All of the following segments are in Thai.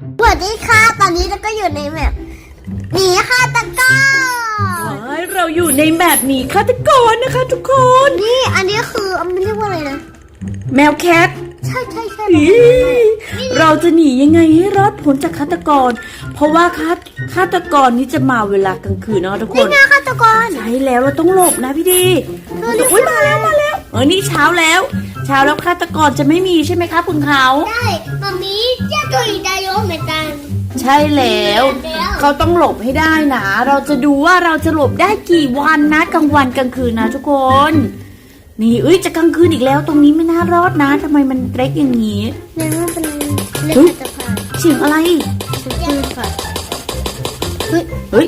สวัสดีค่ะ ตอนนี้เราก็อยู่ในแบบหนีฆาตกรว้ายเราอยู่ในแบบหนีฆาตกรนะคะทุกคน นี่อันนี้คือมันเรียกว่าอะไรนะ แมวแคท ใช่ใช่ใช่อีเราจะหนียังไงให้รอดพ้นจากฆาตกร เพราะว่าฆาตฆาตกรนี้จะมาเวลากลางคืนนะทุกคนี่นไงฆาตกร ใช่แล้วเราต้องหลบนะพี่ดีเออรีบอุ้ยมาแล้วมาแล้ว เออนี่เช้าแล้ว เช้าแล้วฆาตกรจะไม่มีใช่ไหมคะคุณเขาได้มามีเจ้าตัวอีดายเหมือนกัน ใช่แล้ว เขาต้องหลบให้ได้นะ เราจะดูว่าเราจะหลบได้กี่วันนะกลางวันกลางคืนนะทุกคน นี่เอ้ยจะกลางคืนอีกแล้ว ตรงนี้ไม่น่ารอดนะทำไมมันเล็กอย่างนี้นี่มันเป็นเล็กเฮ้ยฆาตกรเสียงอะไรคือค่ะเฮ้ย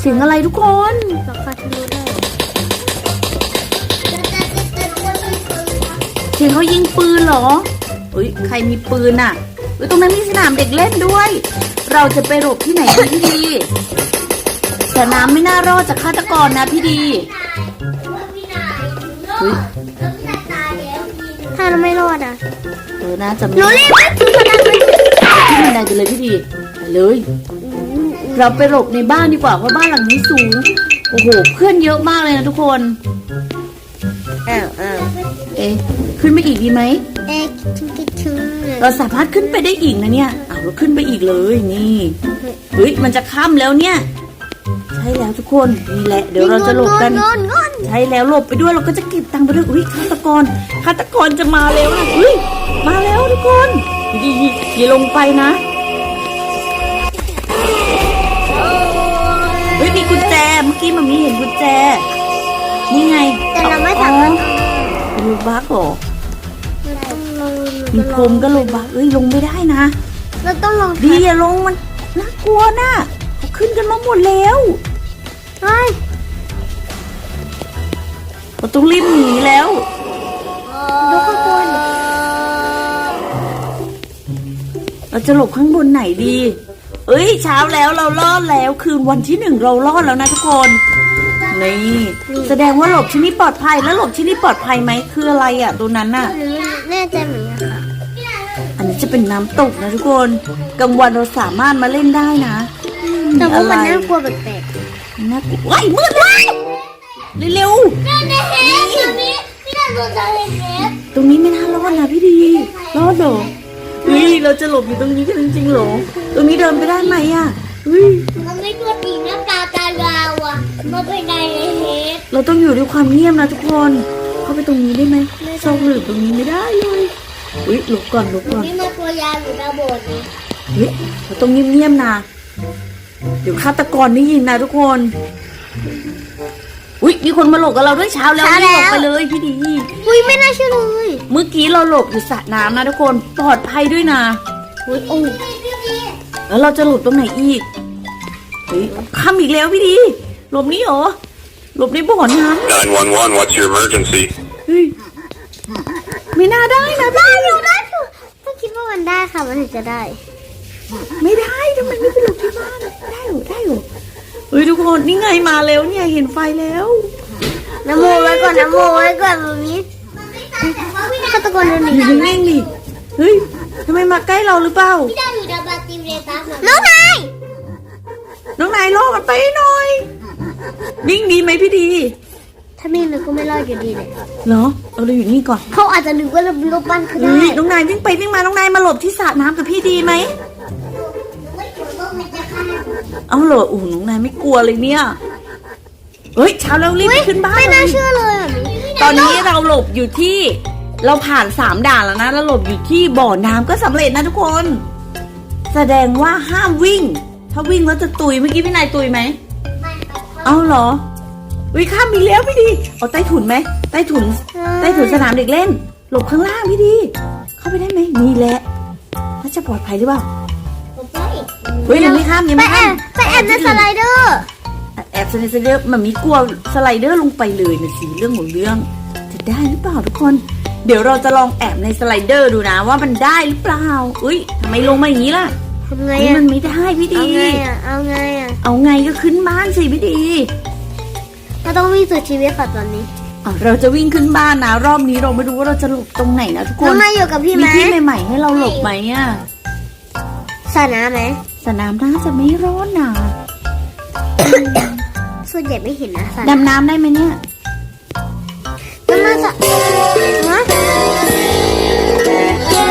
เสียงอะไรทุกคนเราคาทะลุ เสียงเขายิงปืนเหรอเฮ้ยใครมีปืนอะเฮ้ยตรงนั้นมีสนามเด็กเล่นด้วย เราจะไปหลบที่ไหนดีพี่ดีสนามไม่น่ารอดจากฆาตกรนะพี่ดีเฮ้ยถ้าเราไม่รอดอะเออน่าจะไม่หนูรีบไปถึงขนาดนั้นขึ้นบันไดกันเลยพี่ดีไปเลย เราไปหลบในบ้านดีกว่าเพราะบ้านหลังนี้สูง โอ้โห เพื่อนเยอะมากเลยนะทุกคน อ้าวอ้าวเอ๊ะขึ้นไปอีกดีไหม เอ๊ะถึงคิดถึงเลยเราสามารถขึ้นไปได้อีกนะเนี่ยเอาเราขึ้นไปอีกเลยนี่เฮ้ยมันจะค่ำแล้วเนี่ย ใช่แล้วทุกคนนี่แหละ เดี๋ยวเราจะหลบกัน งอนงอนใช่แล้วหลบไปด้วยเราก็จะเก็บตังค์ไปด้วยอุ้ยฆาตกรฆาตกรจะมาแล้วนะอุ้ยมาแล้วทุกคนดีๆอย่าลงไปนะเฮ้ยมีกุญแจเมื่อกี้มันมีเห็นกุญแจ นี่ไงแต่เราไม่สามารถอ๋อโลบักเหรอเราต้องลงมีพรมก็โลบักเอ้ยลงไม่ได้นะเราต้องลงดีอย่าลงมันน่ากลัวนะเขาขึ้นกันมาหมดแล้วเฮ้ยเราต้องรีบหนีแล้วดูข้างบนเราจะหลบข้างบนไหนดี เอ้ยเช้าแล้วเรารอดแล้วคืนวันที่หนึ่งเรารอดแล้วนะทุกคน นี่แสดงว่าหลบที่นี่ปลอดภัยแล้วหลบที่นี่ปลอดภัยไหมคืออะไรอะตัวนั้นน่ะหรือแน่ใจเหมือนกันค่ะอันนี้จะเป็นน้ำตกนะทุกคนกลางวันเราสามารถมาเล่นได้นะแต่ว่ามันอะไรน่ากลัวแปลกน่ากลัวว้ายมืดเลยเร็วๆนั่นเห็นตรงนี้พี่น่าดูจะเห็นเห็นๆตรงนี้ไม่น่ารอดนะพี่ดีรอดเหรอเฮ้ยเราจะหลบอยู่ตรงนี้กันจริงๆเหรอตรงนี้เดินไปได้ไหมอะเฮ้ยมันไม่ตัวตีน้ำตา ตายาวอะมันเป็นไงเห็นเราต้องอยู่ด้วยความเงียบนะทุกคน เข้าไปตรงนี้ได้ไหมซอกหลืบตรงนี้ไม่ได้เลยอุ้ยหลบก่อนหลบก่อนนี่มันตัวยาวอยู่ระบบนะเฮ้ยเราต้องเงียบๆนะเดี๋ยวฆาตกรได้ยินนะทุกคนอุ้ยมีคนมาหลบกับเราด้วยเช้าแล้วรีบหลบไปเลยพี่ดีอุ้ยไม่น่าเชื่อเลย เมื่อกี้เราหลบอยู่สระน้ำนะทุกคนปลอดภัยด้วยนะอุ้ยโอ้แล้วเราจะหลบตรงไหนอีกเฮ้ย ค่ำอีกแล้วพี่ดีหลบนี้เหรอหลบในบ่อน้ 911, what's your emergency? ำเฮ้ยไม่น่าได้นะพี่ได้อยู่ได้อยู่ต้องคิดว่ามันได้ค่ะมันถึงจะได้ ไม่ได้ทำไมไม่ไปหลบที่บ้านได้เหรอได้เหรอเฮ้ยทุกคนนี่ไงมาแล้วเนี่ยเห็นไฟแล้วน้ำโมไว้ก่อนน้ำโมไว้ก่อนแบบนี้ฆาตกรเดินหนีอยู่นิ่งๆดิเฮ้ยทำไมมาใกล้เราหรือเปล่าน้องนาย น้องนายล่อมันไปให้หน่อย นิ่งดีไหมพี่ดีถ้าไม่นึกก็ไม่รอดอยู่ดีเลยเหรอเอาเราอยู่นี่ก่อนเขาอาจจะนึกว่าเราลบบ้านเขาได้เฮ้ยน้องนายวิ่งไปวิ่งมาน้องนายมาหลบที่สระน้ำกับพี่ดีไหมเอาเหรออู้น้องนายไม่กลัวเลยเนี่ยเฮ้ยเช้าแล้วรีบไปขึ้นบ้านไม่เลน่ายเชื่อเลยแบบนี้ตอนนี้เราหลบอยู่ที่ เราผ่านสามด่านแล้วนะแล้วหลบอยู่ที่บ่อน้ำก็สำเร็จนะทุกคน แสดงว่าห้ามวิ่ง ถ้าวิ่งแล้วจะตุยเมื่อกี้พี่นายตุยไหมเอาเหรอวิข้ามมีแล้วพี่ดีเอาใต้ถุนไหมใต้ถุนใต้ถุนสนามเด็กเล่น หลบข้างล่างพี่ดี เข้าไปได้ไหมนี่แหละน่าจะปลอดภัยหรือเปล่าเฮ้ยยังไม่ข้ามยังไปไม่แอข้ามบไปแอบในสไลเดอร์แอบสไลเดอร์มันมีกลัวสไลเดอร์ลงไปเลยนะสิเรื่องของเรื่อง จะได้หรือเปล่าทุกคน เดี๋ยวเราจะลองแอบในสไลเดอร์ดูนะว่ามันได้หรือเปล่าอุ้ยทำไมลงมาอย่างนี้ล่ะทำไงเฮ้ยอะมันไม่ได้พี่เอาดีไงอะเอาไงอะเอาไงก็ขึ้นบ้านสิพี่ดีเราต้องวิ่งสุดชีวิตค่ะตอนนี้อะเราจะวิ่งขึ้นบ้านนะรอบนี้เราไม่รู้ว่าเราจะหลบตรงไหนนะทุกคน้อนงนายอยู่กับพี่ไหมีมที่ใหม่ๆให้เราหลบไหมอะสระน้ำไหมสนามน่าจะไม่ร้อนนะส่วนใหญ่ไม่เห็นนะสระดำน้ำได้ไหมเนี่ยน้ำมันสระฮะ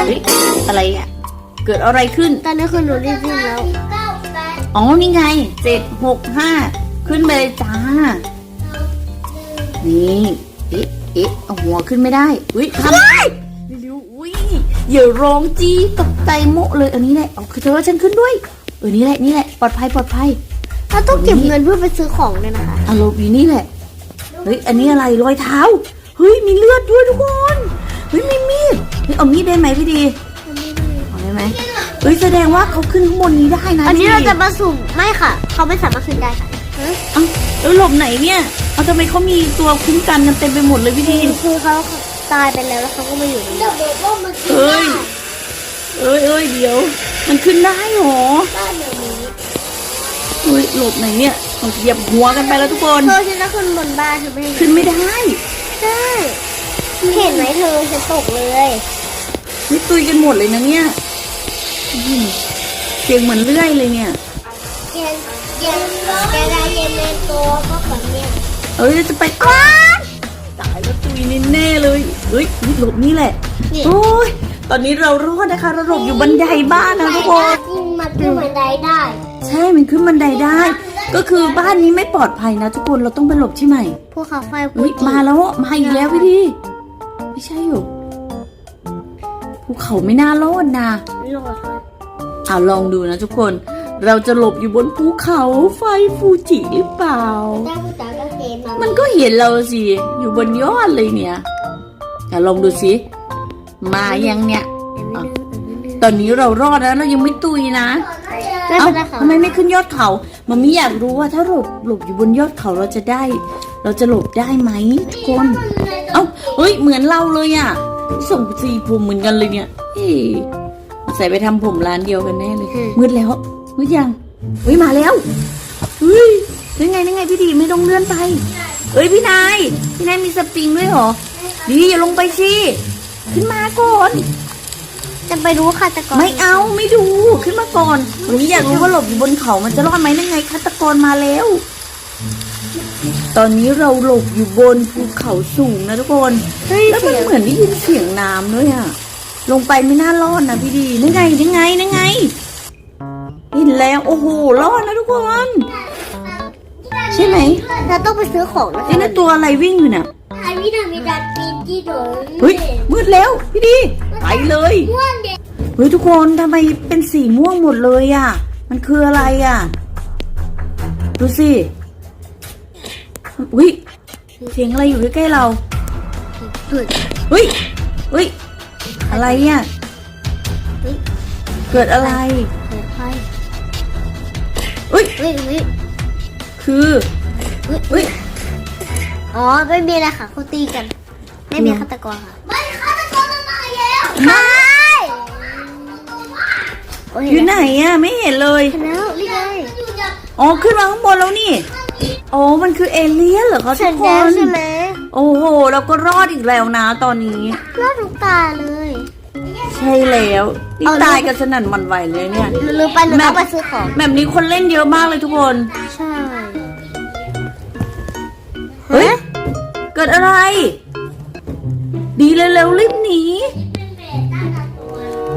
เฮ้ยอะไรอะ เกิดอะไรขึ้น ตอนนี้คือหนูรีบวิ่งแล้วอ๋อ นี่ไงเจ็ดหกห้าขึ้นไปเลยจ้า นี่ เอ๊ะ เอ๊ะเอาหัวขึ้นไม่ได้ อุ้ยทำไมเร็วๆอุ้ยอย่าร้องจี้ตกใจโมะเลย อันนี้แหละเอาคือเธอฉันขึ้นด้วย เออ นี่แหละ นี่แหละ ปลอดภัย ปลอดภัย เราต้องเก็บเงินเพื่อไปซื้อของด้วยนะคะอารมณ์อยู่นี่แหละ เฮ้ย อันนี้อะไร รอยเท้า เฮ้ย มีเลือดด้วยทุกคน เฮ้ย มีมีดเฮ้ยเอามีดได้ไหมพี่ดีเอาได้ไหม เฮ้ยแสดงว่าเขาขึ้นข้างบนนี้ได้นะอันนี้พี่เราจะมาสุ่มไม่ค่ะ เขาไม่สามารถขึ้นได้ค่ะฮะเอ้าแล้วหลบไหนเนี่ยเอาทำไมเขามีตัวคุ้มกันกันเต็มไปหมดเลยพี่ดีคือเขาตายไปแล้วแล้วเขาก็มาอยู่ในนี้เฮ้ยเอ้ยเอ้ยเดี๋ยว มันขึ้นได้เหรอบ้านเดี๋ยวนี้เฮ้ยหลบไหนเนี่ยต้องเหยียบหัวกันไปแล้วทุกคนเธอฉันจะขึ้นบนบ้านเธอไม่ขึ้นไม่ได้ได้เห็นไหมเธอฉันตกเลยนี่ตุยกันหมดเลยนะเนี่ยอื้อหือ เสียงเหมือนเลื่อยเลยเนี่ย เย็นเย็นเย็นเย็นในตัวก็แบบเนี้ยเอ้ยเราจะไปอ้าวตายแล้วตุยแน่เลยเฮ้ยนี่หลบนี่แหละโอ้ยตอนนี้เรารอดนะคะเราหลบอยู่บันไดบ้านนะทุกคนมันขึ้นบันไดได้ ใช่มันขึ้นบันไดได้ ก็คือบ้านนี้ไม่ปลอดภัยนะ ทุกคนเราต้องไปหลบที่ไหนพวกเขาไฟเฮ้ยมาแล้วมาอีกแล้วพี่ดีไม่ใช่หรอ ภูเขาไม่น่ารอดนะโหลดค่ะอ่าลองดูนะทุกคน เราจะหลบอยู่บนภูเขาไฟฟูจิหรือเปล่าได้ผู้ตายก็เกมมามันก็เห็นเราสิ อยู่บนยอดเลยเนี่ยอะลองดูสิ มายังเนี่ยตอนนี้เรารอดแล้วเรายังไม่ตุยนะไม่เอ้าเป็นไรค่ะทำไมไม่ขึ้นยอดเขามันไม่อยากรู้ว่าถ้าหลบหลบอยู่บนยอดเขาเราจะได้ เราจะหลบได้ไหมทุกคน เอ้าเฮ้ยเหมือนเราเลยอะ ส่งสีผมเหมือนกันเลยเนี่ยเฮ้ยใส่ไปทำผมร้านเดียวกันแน่เลย มืดแล้ว มืดยังเฮ้ยมาแล้วเฮ้ยนั่นไงนั่นไงพี่ดีไม่ต้องเลื่อนไป เอ้ยพี่นาย พี่นายมีสปริงด้วยเหรอ ดีอย่าลงไปสิขึ้นมาก่อน จะไปรู้ฆาตกรไม่เอาไม่ดูขึ้นมาก่อนวันนี้อยากรู้ว่าหลบอยู่บนเขามันจะรอดไหมนั่นไงฆาตกรมาแล้ว ตอนนี้เราหลบอยู่บนภูเขาสูงนะทุกคนเฮ้ยแล้วมัเสีนยงเหมือนได้ยินเสียงน้ำด้วยอะลงไปไม่น่ารอดนะพี่ดีนั่นไงนั่นไงนั่นไงเห็นแล้วโอ้โหรอดนะทุกคน ใช่ไหมเราต้องไปซื้อของนะไอ้นั่นตัวอะไรวิ่งอยู่น่ะไอ้วินามีดันปีนที่โดนเฮ้ยมืดแล้วพี่ดีไปเลยม่วนเด็กเฮ้ยทุกคนทำไมเป็นสีม่วงหมดเลยอะ มันคืออะไรอะ ดูสิ อุ้ยเสียงอะไรอยู่ใกล้ๆเราเกิดเฮ้ยเฮ้ยอะไรอะเฮ้ยเกิดอะไรเกิดไฟเฮ้ยเฮ้ยเฮ้ยคือเฮ้ยเฮ้ยอ๋อไม่มีอะไรค่ะเขาตีกัน ไม่มีฆาตกรค่ะไม่ฆาตกรมันมาแล้วไม่อยู่ไหนอะไม่เห็นเลยเห็นแล้วนี่ไงอ๋อขึ้นมาข้างบนแล้วนี่ อ๋อมันคือเอเลี่ยนเหรอคะทุเสร็จกคแล้วน ใช่ไหมโอ้โหเราก็รอดอีกแล้วนะตอนนี้ รอดทุกตาเลยใช่แล้วนี่เอาแล้วตายกันสนั่นหวันไหวเลยเนี่ยลืมไปหนูต้องไปซื้อของ แบบนี้คนเล่นเยอะมากเลยทุกคน ใช่เฮ้ย เกิดอะไร ดีเร็วๆรีบหนี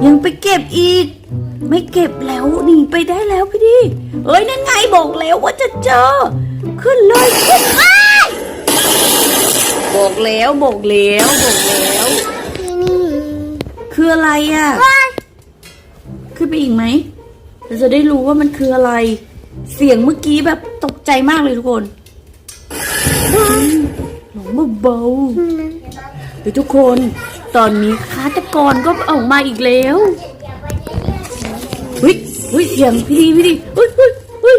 ยังไปเก็บอีก ไม่เก็บแล้วหนีไปได้แล้วพี่ดีเอ้ยนั่นไงบอกแล้วว่าจะเจอ ขึ้นเลยขึ้นไปบอกแล้วบอกแล้วบอกแล้วที่นี่คืออะไรอะ ขึ้นไปอีกไหมเราจะได้รู้ว่ามันคืออะไร เสียงเมื่อกี้แบบตกใจมากเลยทุกคนหลงเบาๆเดี๋ยวทุกคน ตอนนี้ฆาตกรก็ออกมาอีกแล้ว เฮ้ยเฮ้ยเสียงพี่ดีพี่ดีเฮ้ยเฮ้ยเฮ้ย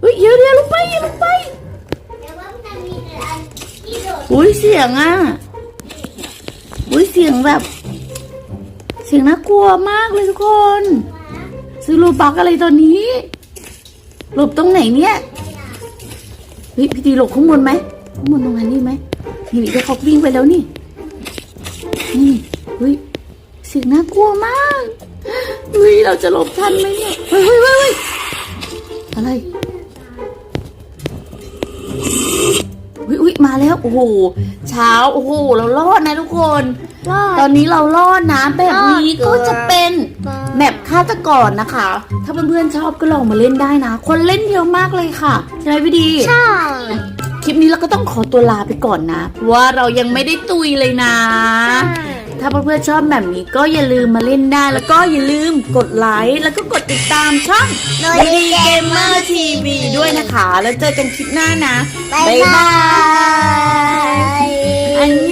เฮ้ยเดี๋ยวเดี๋ยวลงไปเดี๋ยวลงไปอุ้ยเสียงอะอุ้ยเสียงแบบ เสียงน่ากลัวมากเลยทุกคน ซื้อรูบักอะไรตอนนี้ หลบตรงไหนเนี่ยเฮ้ยพี่ตีหลบข้างบนไหมข้างบนตรงนั้นนี่ไหมนี่เดี๋ยวเขาวิ่งไปแล้วนี่นี่เฮ้ยเสียงน่ากลัวมาก เฮ้ยเราจะหลบทันไหมเนี่ยเฮ้ยเฮ้ยเฮ้ยเฮ้ยอะไรอุ้ยอุ้ยมาแล้วโอ้โหเช้าโอ้โหเรารอดนะทุกคน รอตอดนนี้เรารอดนะแบบนี้รอดเกิก็นจะเป็นแมปฆาตกรนะคะ ถ้าเพื่อนๆชอบก็ลองมาเล่นได้นะ คนเล่นเยอะมากเลยค่ะใช่ไหมพี่ดี ใช่คลิปนี้เราก็ต้องขอตัวลาไปก่อนนะเพราะว่าเรายังไม่ได้ตุยเลยนะ ถ้าเพื่อนๆชอบแบบนี้ก็อย่าลืมมาเล่นได้ แล้วก็อย่าลืมกดไลค์แล้วก็กดติดตามช่องโดยดีเกมเมอร์ทีวีด้วยนะคะ แล้วเจอกันคลิปหน้านะ บ๊ายบาย อันย